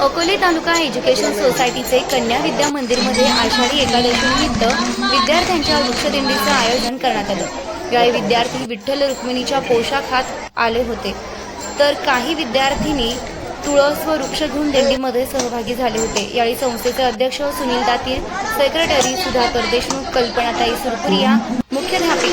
अकोले तालुका education सोसायटीचे कन्या विद्या मंदिरमध्ये आषाढी एकादशीनिमित्त विद्यार्थ्यांच्या वृक्षदिंडीचं आयोजन करण्यात आलं. यावेळी विद्यार्थी विठ्ठल रुक्मिणीच्या पोशाखात आले होते. तर काही विद्यार्थिनी तुळस व वृक्ष घेऊन दिंडीमध्ये सहभागी झाले होते. यावेळी संस्थेचे अध्यक्ष सुनील दातील सेक्रेटरी सुधाकर देशमुख कल्पनाताई सुरपुरिया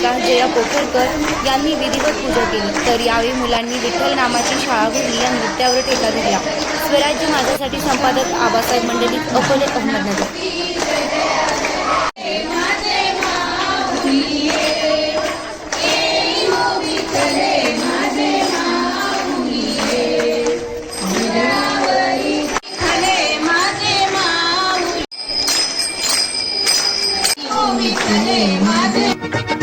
प्रकाश जया पोखरकर यांनी विधिवत पूजा केली तर यावेळी मुलांनी विठ्ठल नामाची शाळा भरली या नृत्यावर ठेका दिला स्वराज्य माझ्यासाठी संपादक आबासाहेब मंडळी अकोले अहमदनगर Mother.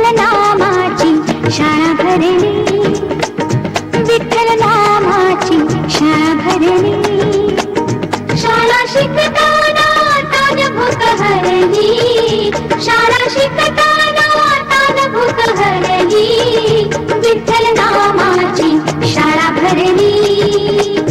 शिकताना ताजभूत हरली. शाळा शिकताना शाळा भरली.